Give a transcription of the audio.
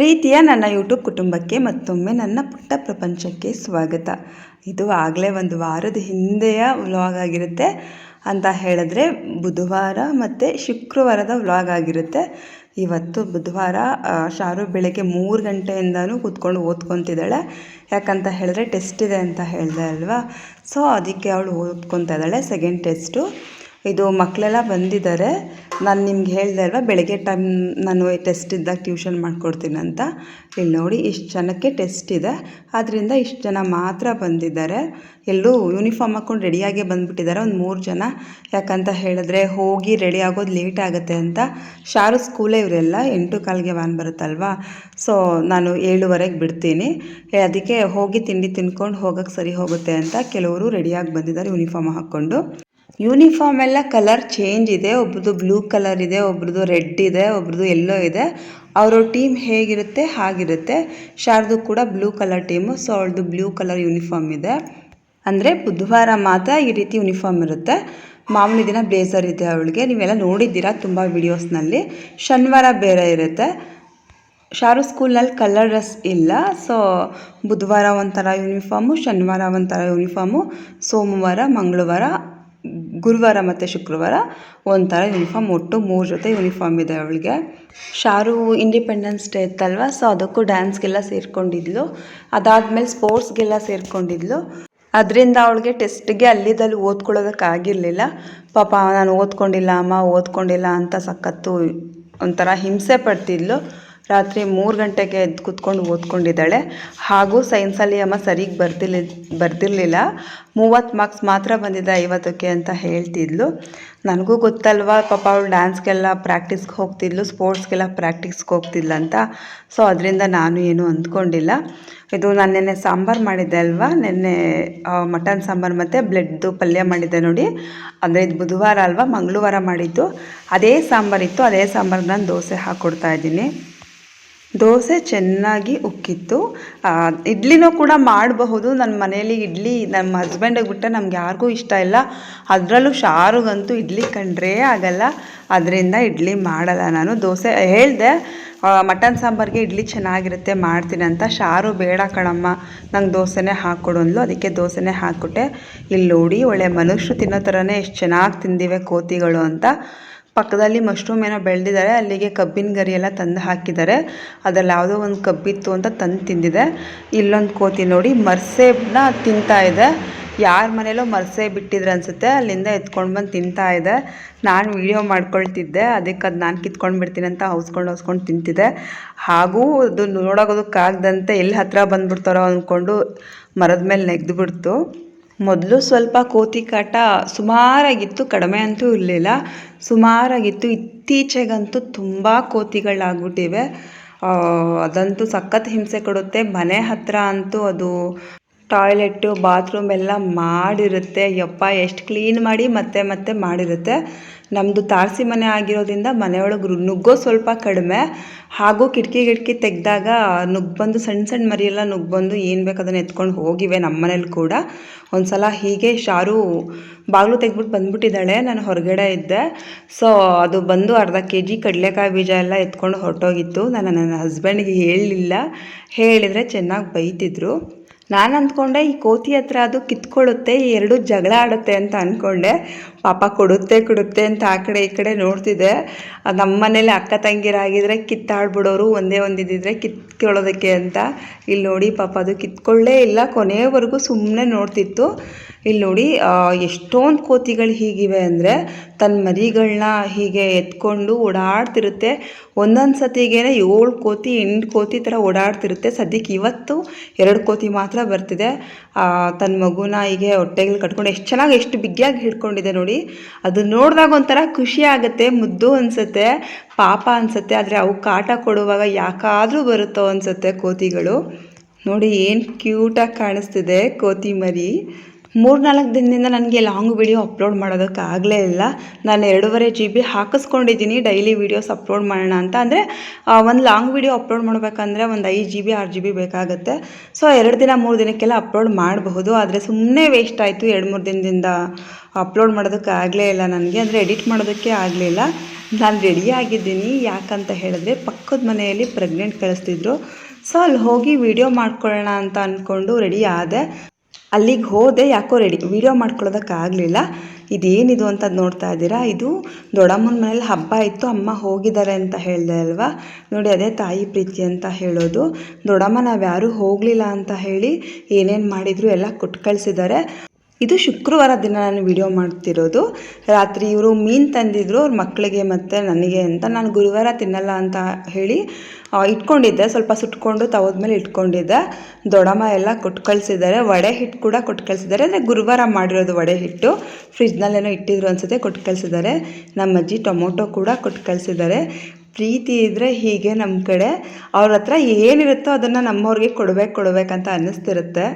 ಪ್ರೀತಿಯ ನನ್ನ ಯೂಟ್ಯೂಬ್ ಕುಟುಂಬಕ್ಕೆ ಮತ್ತೊಮ್ಮೆ ನನ್ನ ಪುಟ್ಟ ಪ್ರಪಂಚಕ್ಕೆ ಸ್ವಾಗತ. ಇದು ಆಗಲೇ ಒಂದು ವಾರದ ಹಿಂದೆಯ ವ್ಲಾಗ್ ಆಗಿರುತ್ತೆ ಅಂತ ಹೇಳಿದ್ರೆ ಬುಧವಾರ ಮತ್ತು ಶುಕ್ರವಾರದ ವ್ಲಾಗ್ ಆಗಿರುತ್ತೆ. ಇವತ್ತು ಬುಧವಾರ ಶಾರು ಬೆಳಗ್ಗೆ ಮೂರು ಗಂಟೆಯಿಂದನೂ ಕೂತ್ಕೊಂಡು ಓದ್ಕೊತಿದ್ದಾಳೆ. ಯಾಕಂತ ಹೇಳಿದ್ರೆ ಟೆಸ್ಟ್ ಇದೆ ಅಂತ ಹೇಳಿದೆ ಅಲ್ವಾ? ಸೊ, ಅದಕ್ಕೆ ಅವಳು ಓದ್ಕೊತಾ ಇದ್ದಾಳೆ ಸೆಕೆಂಡ್ ಟೆಸ್ಟು ಇದು ಮಕ್ಕಳೆಲ್ಲ ಬಂದಿದ್ದಾರೆ. ನಾನು ನಿಮ್ಗೆ ಹೇಳಿದೆ ಅಲ್ವಾ, ಬೆಳಗ್ಗೆ ಟೈಮ್ ನಾನು ಟೆಸ್ಟ್ ಇದ್ದಾಗ ಟ್ಯೂಷನ್ ಮಾಡಿಕೊಡ್ತೀನಿ ಅಂತ. ಇಲ್ಲಿ ನೋಡಿ, ಇಷ್ಟು ಜನಕ್ಕೆ ಟೆಸ್ಟ್ ಇದೆ. ಆದ್ದರಿಂದ ಇಷ್ಟು ಜನ ಮಾತ್ರ ಬಂದಿದ್ದಾರೆ. ಎಲ್ಲರೂ ಯೂನಿಫಾರ್ಮ್ ಹಾಕ್ಕೊಂಡು ರೆಡಿಯಾಗೇ ಬಂದುಬಿಟ್ಟಿದ್ದಾರೆ, ಒಂದು ಮೂರು ಜನ. ಯಾಕಂತ ಹೇಳಿದ್ರೆ, ಹೋಗಿ ರೆಡಿ ಆಗೋದು ಲೇಟ್ ಆಗುತ್ತೆ ಅಂತ. ಶಾರು ಸ್ಕೂಲೇ ಇವರೆಲ್ಲ ಎಂಟು ಕಾಲಿಗೆ ವ್ಯಾನ್ ಬರುತ್ತಲ್ವಾ? ಸೊ ನಾನು ಏಳುವರೆಗೆ ಬಿಡ್ತೀನಿ. ಅದಕ್ಕೆ ಹೋಗಿ ತಿಂಡಿ ತಿನ್ಕೊಂಡು ಹೋಗೋಕ್ಕೆ ಸರಿ ಹೋಗುತ್ತೆ ಅಂತ ಕೆಲವರು ರೆಡಿಯಾಗಿ ಬಂದಿದ್ದಾರೆ ಯೂನಿಫಾರ್ಮ್ ಹಾಕ್ಕೊಂಡು ಯೂನಿಫಾರ್ಮ್ ಎಲ್ಲ ಕಲರ್ ಚೇಂಜ್ ಇದೆ ಒಬ್ರದ್ದು ಬ್ಲೂ ಕಲರ್ ಇದೆ ಒಬ್ರದ್ದು ರೆಡ್ ಇದೆ ಒಬ್ರದ್ದು ಎಲ್ಲೋ ಇದೆ. ಅವರ ಟೀಮ್ ಹೇಗಿರುತ್ತೆ, ಹಾಗಿರುತ್ತೆ. ಶಾರದು ಕೂಡ ಬ್ಲೂ ಕಲರ್ ಟೀಮು ಸೊ ಅವಳದು ಬ್ಲೂ ಕಲರ್ ಯೂನಿಫಾರ್ಮ್ ಇದೆ. ಅಂದರೆ ಬುಧವಾರ ಮಾತ್ರ ಈ ರೀತಿ ಯೂನಿಫಾರ್ಮ್ ಇರುತ್ತೆ. ಮಾಮೂಲಿ ದಿನ ಬ್ಲೇಸರ್ ಇದೆ ಅವಳಿಗೆ. ನೀವೆಲ್ಲ ನೋಡಿದ್ದೀರಾ ತುಂಬ ವಿಡಿಯೋಸ್ನಲ್ಲಿ ಶನಿವಾರ ಬೇರೆ ಇರುತ್ತೆ. ಶಾರು ಸ್ಕೂಲ್ನಲ್ಲಿ ಕಲರ್ ಡ್ರೆಸ್ ಇಲ್ಲ ಸೊ ಬುಧವಾರ ಒಂಥರ ಯೂನಿಫಾರ್ಮು ಶನಿವಾರ ಒಂಥರ ಯೂನಿಫಾರ್ಮು ಸೋಮವಾರ, ಮಂಗಳವಾರ ಗುರುವಾರ ಮತ್ತು ಶುಕ್ರವಾರ ಒಂಥರ ಯೂನಿಫಾರ್ಮ್ ಒಟ್ಟು ಮೂರು ಜೊತೆ ಯೂನಿಫಾರ್ಮ್ ಇದೆ ಅವಳಿಗೆ. ಶಾರು ಇಂಡಿಪೆಂಡೆನ್ಸ್ ಡೇ ಇತ್ತಲ್ವ ಸೊ ಅದಕ್ಕೂ ಡ್ಯಾನ್ಸ್ಗೆಲ್ಲ ಸೇರಿಕೊಂಡಿದ್ಲು. ಅದಾದಮೇಲೆ ಸ್ಪೋರ್ಟ್ಸ್ಗೆಲ್ಲ ಸೇರಿಕೊಂಡಿದ್ಲು. ಅದರಿಂದ ಅವಳಿಗೆ ಟೆಸ್ಟ್ಗೆ ಅಲ್ಲಿದ್ದಲ್ಲಿ ಓದ್ಕೊಳ್ಳೋದಕ್ಕಾಗಿರಲಿಲ್ಲ ಪಾಪ, ನಾನು ಓದ್ಕೊಂಡಿಲ್ಲ, ಅಮ್ಮ ಓದ್ಕೊಂಡಿಲ್ಲ ಅಂತ ಸಖತ್ತು ಒಂಥರ ಹಿಂಸೆ ಪಡ್ತಿದ್ಲು. ರಾತ್ರಿ ಮೂರು ಗಂಟೆಗೆ ಎದ್ದು ಕೂತ್ಕೊಂಡು ಓದ್ಕೊಂಡಿದ್ದಾಳೆ. ಹಾಗೂ ಸೈನ್ಸಲ್ಲಿ ಅಮ್ಮ ಸರಿಗೆ ಬರ್ದಿಲ್ಲ ಬರ್ತಿರ್ಲಿಲ್ಲ ಮೂವತ್ತು ಮಾರ್ಕ್ಸ್ ಮಾತ್ರ ಬಂದಿದೆ ಐವತ್ತಕ್ಕೆ ಅಂತ ಹೇಳ್ತಿದ್ಲು. ನನಗೂ ಗೊತ್ತಲ್ವ, ಪಾಪ ಅವಳು ಡ್ಯಾನ್ಸ್ಗೆಲ್ಲ ಪ್ರಾಕ್ಟೀಸ್ಗೆ ಹೋಗ್ತಿದ್ಲು ಸ್ಪೋರ್ಟ್ಸ್ಗೆಲ್ಲ ಪ್ರಾಕ್ಟೀಸ್ಗೆ ಹೋಗ್ತಿದ್ಲು ಅಂತ. ಸೊ ಅದರಿಂದ ನಾನು ಏನು ಅಂದ್ಕೊಂಡಿಲ್ಲ. ಇದು ನಾನು ನೆನ್ನೆ ಸಾಂಬಾರು ಮಾಡಿದ್ದೆ ಅಲ್ವಾ? ನೆನ್ನೆ ಮಟನ್ ಸಾಂಬಾರು ಮತ್ತು ಬ್ಲೆಡ್ದು ಪಲ್ಯ ಮಾಡಿದ್ದೆ ನೋಡಿ. ಅಂದರೆ ಇದು ಬುಧವಾರ ಅಲ್ವಾ? ಮಂಗಳವಾರ ಮಾಡಿದ್ದು. ಅದೇ ಸಾಂಬಾರಿತ್ತು ಅದೇ ಸಾಂಬಾರು ನಾನು ದೋಸೆ ಹಾಕ್ಕೊಡ್ತಾ ಇದ್ದೀನಿ. ದೋಸೆ ಚೆನ್ನಾಗಿ ಉಕ್ಕಿತ್ತು. ಇಡ್ಲಿನೂ ಕೂಡ ಮಾಡಬಹುದು. ನನ್ನ ಮನೇಲಿ ಇಡ್ಲಿ ನಮ್ಮ ಹಸ್ಬೆಂಡಿಗೆ ಬಿಟ್ಟರೆ ನಮ್ಗೆ ಯಾರಿಗೂ ಇಷ್ಟ ಇಲ್ಲ. ಅದರಲ್ಲೂ ಶಾರುಗಂತೂ ಇಡ್ಲಿ ಕಂಡ್ರೇ ಆಗಲ್ಲ. ಅದರಿಂದ ಇಡ್ಲಿ ಮಾಡಲ್ಲ ನಾನು. ದೋಸೆ, ಹೇಳಿದೆ ಮಟನ್ ಸಾಂಬಾರಿಗೆ ಇಡ್ಲಿ ಚೆನ್ನಾಗಿರುತ್ತೆ, ಮಾಡ್ತೀನಿ ಅಂತ. ಶಾರು ಬೇಡ ಕಣಮ್ಮ. ನಂಗೆ ದೋಸೆನೇ ಹಾಕ್ಕೊಡು ಅಂದ್ಲು. ಅದಕ್ಕೆ ದೋಸೆನೇ ಹಾಕ್ಕೊಟ್ಟೆ ಇಲ್ಲಿ ನೋಡಿ ಒಳ್ಳೆ ಮನುಷ್ಯರು ತಿನ್ನೋ ಥರನೇ ಎಷ್ಟು ಚೆನ್ನಾಗಿ ತಿಂದಿವೆ ಕೋತಿಗಳು ಅಂತ. ಪಕ್ಕದಲ್ಲಿ ಮಶ್ರೂಮ್ ಏನೋ ಬೆಳೆದಿದ್ದಾರೆ, ಅಲ್ಲಿಗೆ ಕಬ್ಬಿನ ಗರಿ ಎಲ್ಲ ತಂದು ಹಾಕಿದ್ದಾರೆ. ಅದ್ರಲ್ಲಿ ಯಾವುದೋ ಒಂದು ಕಬ್ಬಿತ್ತು ಅಂತ ತಂದು ತಿಂದಿದೆ. ಇಲ್ಲೊಂದು ಕೋತಿ ನೋಡಿ ಮರ್ಸೆನ ತಿಂತಾ ಇದೆ. ಯಾರ ಮನೇಲೋ ಮರ್ಸೆ ಬಿಟ್ಟಿದ್ರೆ ಅನಿಸುತ್ತೆ, ಅಲ್ಲಿಂದ ಎತ್ಕೊಂಡು ಬಂದು ತಿಂತಾ ಇದೆ. ನಾನು ವೀಡಿಯೋ ಮಾಡ್ಕೊಳ್ತಿದ್ದೆ, ಅದಕ್ಕೆ ಅದು ನಾನು ಕಿತ್ಕೊಂಡು ಬಿಡ್ತೀನಿ ಅಂತ ಹೌಸ್ಕೊಂಡು ಹೌಸ್ಕೊಂಡು ತಿಂತಿದೆ ಹಾಗೂ ಅದು ನೋಡೋದಕ್ಕಾಗ್ದಂತೆ ಎಲ್ಲಿ ಹತ್ತಿರ ಬಂದುಬಿಡ್ತಾರೋ ಅಂದ್ಕೊಂಡು ಮರದ ಮೇಲೆ ನೆಗೆದು ಬಿಡ್ತು ಮೊದಲು ಸ್ವಲ್ಪ ಕೋತಿ ಕಾಟ ಸುಮಾರಾಗಿತ್ತು, ಕಡಿಮೆ ಅಂತೂ ಇರಲಿಲ್ಲ. ಸುಮಾರಾಗಿತ್ತು. ಇತ್ತೀಚೆಗಂತೂ ತುಂಬ ಕೋತಿಗಳಾಗ್ಬಿಟ್ಟಿವೆ. ಅದಂತೂ ಸಖತ್ ಹಿಂಸೆ ಕೊಡುತ್ತೆ. ಮನೆ ಹತ್ರ ಅಂತೂ ಅದು ಟಾಯ್ಲೆಟ್ಟು ಬಾತ್ರೂಮ್ ಎಲ್ಲ ಮಾಡಿರುತ್ತೆ. ಯಪ್ಪ, ಎಷ್ಟು ಕ್ಲೀನ್ ಮಾಡಿ ಮತ್ತೆ ಮತ್ತೆ ಮಾಡಿರುತ್ತೆ. ನಮ್ಮದು ತಾರಸಿ ಮನೆ ಆಗಿರೋದ್ರಿಂದ ಮನೆಯೊಳಗೆ ನುಗ್ಗೋ ಸ್ವಲ್ಪ ಕಡಿಮೆ. ಹಾಗೂ ಕಿಟಕಿ ಗಿಟಕಿ ತೆಗೆದಾಗ ನುಗ್ಗಿ ಬಂದು ಸಣ್ಣ ಸಣ್ಣ ಮರಿಯೆಲ್ಲ ನುಗ್ಬಂದು ಬಂದು ಏನು ಬೇಕು ಅದನ್ನು ಎತ್ಕೊಂಡು ಹೋಗಿವೆ ನಮ್ಮ ಮನೇಲಿ ಕೂಡ. ಒಂದು ಸಲ ಹೀಗೆ ಶಾರು ಬಾಗಿಲು ತೆಗ್ಬಿಟ್ಟು ಬಂದ್ಬಿಟ್ಟಿದ್ದಾಳೆ. ನಾನು ಹೊರಗಡೆ ಇದ್ದೆ. ಸೊ, ಅದು ಬಂದು ಅರ್ಧ ಕೆ ಜಿ ಕಡಲೆಕಾಯಿ ಬೀಜ ಎಲ್ಲ ಎತ್ಕೊಂಡು ಹೊರಟೋಗಿತ್ತು. ನಾನು ನನ್ನ ಹಸ್ಬೆಂಡ್ಗೆ ಹೇಳಲಿಲ್ಲ. ಹೇಳಿದರೆ ಚೆನ್ನಾಗಿ ಬೈತಿದ್ರು. ನಾನು ಅಂದ್ಕೊಂಡೆ, ಈ ಕೋತಿ ಹತ್ರ ಅದು ಕಿತ್ಕೊಳ್ಳುತ್ತೆ ಎರಡು ಜಗಳ ಆಡುತ್ತೆ ಅಂತ ಅಂದ್ಕೊಂಡೆ ಪಾಪ ಕೊಡುತ್ತೆ ಕೊಡುತ್ತೆ ಅಂತ ಆ ಕಡೆ ಈ ಕಡೆ ನೋಡ್ತಿದ್ದೆ ನಮ್ಮ ಮನೇಲಿ ಅಕ್ಕ ತಂಗಿರಾಗಿದ್ರೆ ಕಿತ್ತಾಡ್ಬಿಡೋರು ಒಂದೇ ಒಂದಿದ್ದಿದ್ರೆ ಕಿತ್ಕೊಳ್ಳೋದಕ್ಕೆ ಅಂತ. ಇಲ್ಲಿ ನೋಡಿ ಪಾಪ ಅದು ಕಿತ್ಕೊಳ್ಳೇ ಇಲ್ಲ ಕೊನೆಯವರೆಗೂ ಸುಮ್ಮನೆ ನೋಡ್ತಿತ್ತು. ಇಲ್ಲಿ ನೋಡಿ ಎಷ್ಟೊಂದು ಕೋತಿಗಳು ಹೀಗಿವೆ ಅಂದರೆ ತನ್ನ ಮರಿಗಳನ್ನ ಹೀಗೆ ಎತ್ಕೊಂಡು ಓಡಾಡ್ತಿರುತ್ತೆ. ಒಂದೊಂದು ಸತಿಗೇನೆ ಏಳು ಕೋತಿ, ಎಂಟು ಕೋತಿ ಥರ ಓಡಾಡ್ತಿರುತ್ತೆ. ಸದ್ಯಕ್ಕೆ ಇವತ್ತು ಎರಡು ಕೋತಿ ಮಾತ್ರ ಬರ್ತಿದೆ. ತನ್ನ ಮಗುನ ಹೀಗೆ ಹೊಟ್ಟೆಗಳು ಕಟ್ಕೊಂಡು ಎಷ್ಟು ಚೆನ್ನಾಗಿ, ಎಷ್ಟು ಬಿಗಿಯಾಗಿ ಹಿಡ್ಕೊಂಡಿದೆ ನೋಡಿ. ಅದು ನೋಡಿದಾಗ ಒಂಥರ ಖುಷಿ ಆಗುತ್ತೆ, ಮುದ್ದು ಅನಿಸುತ್ತೆ, ಪಾಪ ಅನಿಸುತ್ತೆ, ಆದರೆ ಅವು ಕಾಟ ಕೊಡುವಾಗ ಯಾಕಾದರೂ ಬರುತ್ತೋ ಅನಿಸುತ್ತೆ ಕೋತಿಗಳು. ನೋಡಿ, ಏನು ಕ್ಯೂಟಾಗಿ ಕಾಣಿಸ್ತಿದೆ ಕೋತಿ ಮರಿ. ಮೂರು ನಾಲ್ಕು ದಿನದಿಂದ ನನಗೆ ಲಾಂಗ್ ವಿಡಿಯೋ ಅಪ್ಲೋಡ್ ಮಾಡೋದಕ್ಕೆ ಆಗಲೇ ಇಲ್ಲ. ನಾನು ಎರಡೂವರೆ ಜಿ ಬಿ ಹಾಕಿಸ್ಕೊಂಡಿದ್ದೀನಿ. ಡೈಲಿ ವೀಡಿಯೋಸ್ ಅಪ್ಲೋಡ್ ಮಾಡೋಣ ಅಂತ. ಅಂದರೆ ಒಂದು ಲಾಂಗ್ ವಿಡಿಯೋ ಅಪ್ಲೋಡ್ ಮಾಡಬೇಕಂದ್ರೆ ಒಂದು ಐದು ಜಿ ಬಿ ಆರು ಜಿ ಬಿ ಬೇಕಾಗುತ್ತೆ. ಸೊ ಎರಡು ದಿನ, ಮೂರು ದಿನಕ್ಕೆಲ್ಲ ಅಪ್ಲೋಡ್ ಮಾಡಬಹುದು. ಆದರೆ ಸುಮ್ಮನೆ ವೇಸ್ಟ್ ಆಯಿತು ಎರಡು, ಮೂರು ದಿನದಿಂದ ಅಪ್ಲೋಡ್ ಮಾಡೋದಕ್ಕೆ ಆಗಲೇ ಇಲ್ಲ ನನಗೆ. ಅಂದರೆ ಎಡಿಟ್ ಮಾಡೋದಕ್ಕೆ ಆಗಲಿಲ್ಲ ನಾನು ರೆಡಿ ಆಗಿದ್ದೀನಿ. ಯಾಕಂತ ಹೇಳಿದ್ರೆ, ಪಕ್ಕದ ಮನೆಯಲ್ಲಿ ಪ್ರೆಗ್ನೆಂಟ್ ಕಳಿಸ್ತಿದ್ರು. ಸೊ ಅಲ್ಲಿ ಹೋಗಿ ವಿಡಿಯೋ ಮಾಡ್ಕೊಳ್ಳೋಣ ಅಂತ ಅಂದ್ಕೊಂಡು ರೆಡಿ ಆದೆ. ಅಲ್ಲಿಗೆ ಹೋದೆ ಯಾಕೋ ರೆಡಿ ವಿಡಿಯೋ ಮಾಡ್ಕೊಳ್ಳೋದಕ್ಕಾಗಲಿಲ್ಲ ಇದೇನಿದು ಅಂತ ನೋಡ್ತಾ ಇದ್ದೀರಾ? ಇದು ದೊಡ್ಡಮ್ಮನ ಮನೇಲಿ ಹಬ್ಬ ಇತ್ತು, ಅಮ್ಮ ಹೋಗಿದ್ದಾರೆ ಅಂತ ಹೇಳಿದೆ ಅಲ್ವಾ? ನೋಡಿ, ಅದೇ ತಾಯಿ ಪ್ರೀತಿ ಅಂತ ಹೇಳೋದು. ದೊಡ್ಡಮ್ಮ ನಾವು ಯಾರೂ ಹೋಗಲಿಲ್ಲ ಅಂತ ಹೇಳಿ ಏನೇನು ಮಾಡಿದ್ರು ಎಲ್ಲ ಕೊಟ್ಟು ಕಳಿಸಿದ್ದಾರೆ. ಇದು ಶುಕ್ರವಾರ ದಿನ ನಾನು ವಿಡಿಯೋ ಮಾಡ್ತಿರೋದು. ರಾತ್ರಿ ಇವರು ಮೀನು ತಂದಿದ್ರು, ಅವ್ರ ಮಕ್ಕಳಿಗೆ ಮತ್ತು ನನಗೆ ಅಂತ. ನಾನು ಗುರುವಾರ ತಿನ್ನಲ್ಲ ಅಂತ ಹೇಳಿ ಇಟ್ಕೊಂಡಿದ್ದೆ. ಸ್ವಲ್ಪ ಸುಟ್ಕೊಂಡು ತವದ್ಮೇಲೆ ಇಟ್ಕೊಂಡಿದ್ದೆ. ದೊಡಮ್ಮ ಎಲ್ಲ ಕೊಟ್ಟು ಕಳಿಸಿದ್ದಾರೆ ವಡೆ ಹಿಟ್ಟು ಕೂಡ ಕೊಟ್ಟು ಕಳಿಸಿದ್ದಾರೆ ಅಂದರೆ ಗುರುವಾರ ಮಾಡಿರೋದು ವಡೆ ಹಿಟ್ಟು. ಫ್ರಿಜ್ನಲ್ಲೇನೋ ಇಟ್ಟಿದ್ರು ಅನ್ಸುತ್ತೆ ಕೊಟ್ಟು ಕಳಿಸಿದ್ದಾರೆ ನಮ್ಮ ಅಜ್ಜಿ ಟೊಮೊಟೊ ಕೂಡ ಕೊಟ್ಟು ಕಳಿಸಿದ್ದಾರೆ ಪ್ರೀತಿ ಇದ್ದರೆ ಹೀಗೆ ನಮ್ಮ ಕಡೆ. ಅವ್ರ ಹತ್ರ ಏನಿರುತ್ತೋ ಅದನ್ನು ನಮ್ಮವ್ರಿಗೆ ಕೊಡ್ಬೇಕು, ಕೊಡಬೇಕಂತ ಅನ್ನಿಸ್ತಿರುತ್ತೆ.